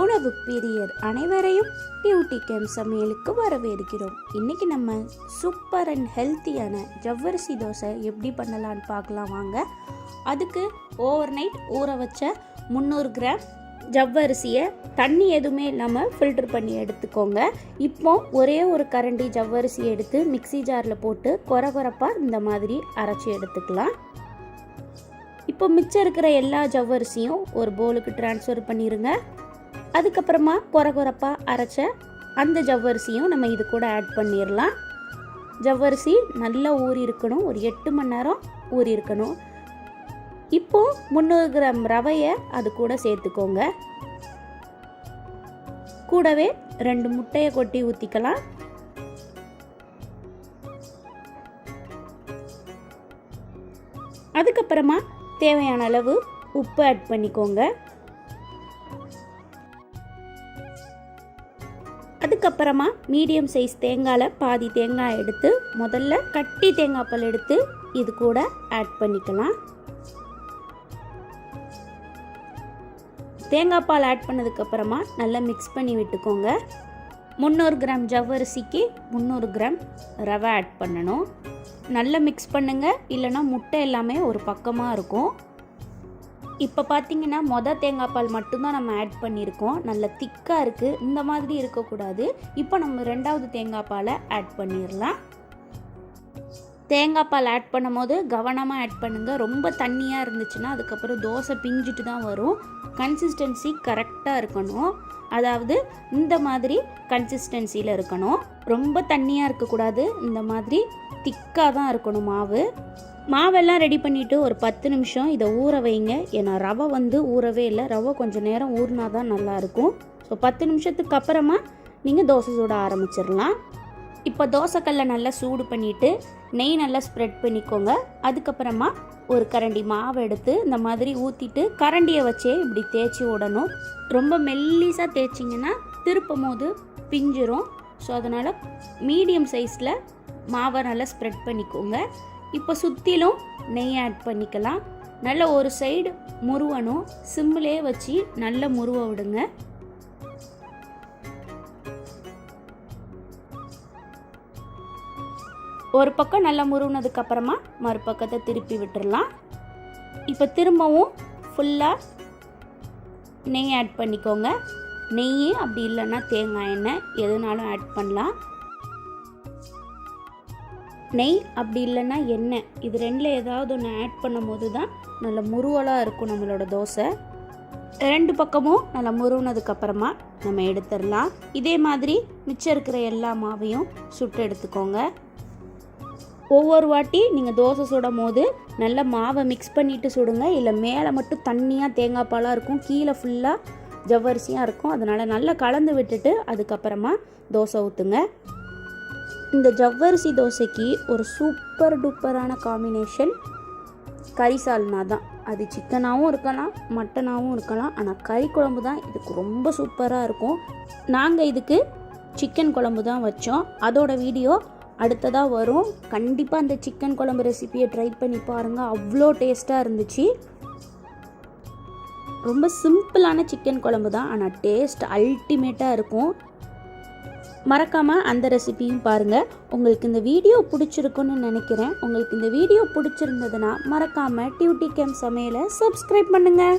உணவு பிரியர் அனைவரையும் பியூட்டி கேம் சமையலுக்கு வரவேற்கிறோம். இன்னைக்கு நம்ம சூப்பர் அண்ட் ஹெல்த்தியான ஜவ்வரிசி தோசை எப்படி பண்ணலான்னு பார்க்கலாம் வாங்க. அதுக்கு ஓவர் நைட் ஊற வச்ச முந்நூறு கிராம் ஜவ்வரிசியை தண்ணி எதுவுமே இல்லாமல் ஃபில்டர் பண்ணி எடுத்துக்கோங்க. இப்போ ஒரே ஒரு கரண்டி ஜவ்வரிசி எடுத்து மிக்ஸி ஜாரில் போட்டு கொர கொரப்பாக இந்த மாதிரி அரைச்சி எடுத்துக்கலாம். இப்போ மிச்சம் இருக்கிற எல்லா ஜவ்வரிசியும் ஒரு போலுக்கு ட்ரான்ஸ்ஃபர் பண்ணிடுங்க அதுக்கப்புறமா கொர கொரப்பாக அரைச்ச அந்த ஜவ்வரிசியும் நம்ம இது கூட ஆட் பண்ணிடலாம் ஜவ்வரிசி நல்லா ஊறி இருக்கணும். ஒரு எட்டு மணி நேரம் ஊறி இருக்கணும். இப்போ முந்நூறு கிராம் ரவையை அது கூட சேர்த்துக்கோங்க. கூடவே ரெண்டு முட்டையை கொட்டி ஊற்றிக்கலாம் அதுக்கப்புறமா தேவையான அளவு உப்பு ஆட் பண்ணிக்கோங்க. அதுக்கப்புறமா மீடியம் சைஸ் தேங்காயில் பாதி தேங்காய் எடுத்து முதல்ல கட்டி தேங்காய் பால் எடுத்து இது கூட ஆட் பண்ணிக்கலாம். தேங்காய் பால் ஆட் பண்ணதுக்கப்புறமா நல்லா மிக்ஸ் பண்ணி விட்டுக்கோங்க. முந்நூறு கிராம் ஜவ்வரிசிக்கு முந்நூறு கிராம் ரவை ஆட் பண்ணணும். நல்லா மிக்ஸ் பண்ணுங்கள் இல்லைனா முட்டை எல்லாமே ஒரு பக்கமாக இருக்கும். இப்போ பார்த்தீங்கன்னா மொதல் தேங்காய் பால் மட்டும்தான் நம்ம ஆட் பண்ணியிருக்கோம். நல்ல திக்காக இருக்குது இந்த மாதிரி இருக்கக்கூடாது. இப்போ நம்ம ரெண்டாவது தேங்காய் பாலை ஆட் பண்ணிடலாம். தேங்காய் பால் ஆட் பண்ணும்போது கவனமாக ஆட் பண்ணுங்கள் ரொம்ப தண்ணியாக இருந்துச்சுன்னா அதுக்கப்புறம் தோசை பிஞ்சிட்டு தான் வரும். கன்சிஸ்டன்சி கரெக்டாக இருக்கணும். அதாவது இந்த மாதிரி கன்சிஸ்டன்சியில் இருக்கணும். ரொம்ப தண்ணியாக இருக்கக்கூடாது. இந்த மாதிரி திக்காக தான் இருக்கணும் மாவு. மாவெல்லாம் ரெடி பண்ணிவிட்டு ஒரு பத்து நிமிஷம் இதை ஊற வைங்க. ஏன்னா ரவை வந்து ஊறவே இல்லை. ரவை கொஞ்சம் நேரம் ஊறினா தான் நல்லாயிருக்கும் ஸோ பத்து நிமிஷத்துக்கு அப்புறமா நீங்கள் தோசை சுட ஆரம்பிச்சிடலாம். இப்போ தோசைக்கல்லை நல்லா சூடு பண்ணிவிட்டு நெய் நல்லா ஸ்ப்ரெட் பண்ணிக்கோங்க. அதுக்கப்புறமா ஒரு கரண்டி மாவு எடுத்து இந்த மாதிரி ஊற்றிட்டு கரண்டியை வச்சே இப்படி தேய்ச்சி விடணும். ரொம்ப மெல்லிஸாக தேய்ச்சிங்கன்னா திருப்பும் போது பிஞ்சிரும். ஸோ அதனால் மீடியம் சைஸில் மாவை நல்லா ஸ்ப்ரெட் பண்ணிக்கோங்க. இப்போ சுற்றிலும் நெய் ஆட் பண்ணிக்கலாம். நல்ல ஒரு சைடு முருவனும் சிம்மிலே வச்சு நல்ல முருவ விடுங்க. ஒரு பக்கம் நல்லா முருகினதுக்கு அப்புறமா மறுபக்கத்தை திருப்பி விட்டுடலாம் இப்போ திரும்பவும் ஃபுல்லாக நெய் ஆட் பண்ணிக்கோங்க. நெய் அப்படி இல்லைன்னா தேங்காய் எண்ணெய் எதுனாலும் ஆட் பண்ணலாம். நெய் அப்படி இல்லைன்னா எண்ணெய். இது ரெண்டில் ஏதாவது ஒன்று ஆட் பண்ணும் போது தான் நல்ல முருவலாக இருக்கும் நம்மளோட தோசை. ரெண்டு பக்கமும் நல்லா முருவினதுக்கப்புறமா நம்ம எடுத்துடலாம். இதே மாதிரி மிச்சம் இருக்கிற எல்லா மாவையும் சுட்டு எடுத்துக்கோங்க. ஒவ்வொரு வாட்டி நீங்கள் தோசை சுடும் போது நல்லா மாவை மிக்ஸ் பண்ணிவிட்டு சுடுங்க. இல்லை மேலே மட்டும் தண்ணியாக தேங்காய் பாலாக இருக்கும். கீழே ஃபுல்லாக ஜவ்வரிசியாக இருக்கும். அதனால் நல்லா கலந்து விட்டுட்டு அதுக்கப்புறமா தோசை ஊற்றுங்க இந்த ஜவ்வரிசி தோசைக்கு ஒரு சூப்பர் டூப்பரான காம்பினேஷன் கறி சால்னா தான். அது சிக்கனாகவும் இருக்கலாம் மட்டனாகவும் இருக்கலாம். ஆனால் கறி குழம்பு தான் இதுக்கு ரொம்ப சூப்பராக இருக்கும். நாங்கள் இதுக்கு சிக்கன் குழம்பு தான் வச்சோம். அதோட வீடியோ அடுத்ததாக வரும். கண்டிப்பாக அந்த சிக்கன் குழம்பு ரெசிபியை ட்ரை பண்ணி பாருங்கள் அவ்வளோ டேஸ்ட்டாக இருந்துச்சு. ரொம்ப சிம்பிளான சிக்கன் குழம்பு தான். ஆனால் டேஸ்ட் அல்டிமேட்டாக இருக்கும். மறக்காமல் அந்த ரெசிபியும் பாருங்கள் உங்களுக்கு இந்த வீடியோ பிடிச்சிருக்குன்னு நினைக்கிறேன். உங்களுக்கு இந்த வீடியோ பிடிச்சிருந்ததுன்னா மறக்காமல் டியூட்டி கேம் சமையலை சப்ஸ்கிரைப் பண்ணுங்கள்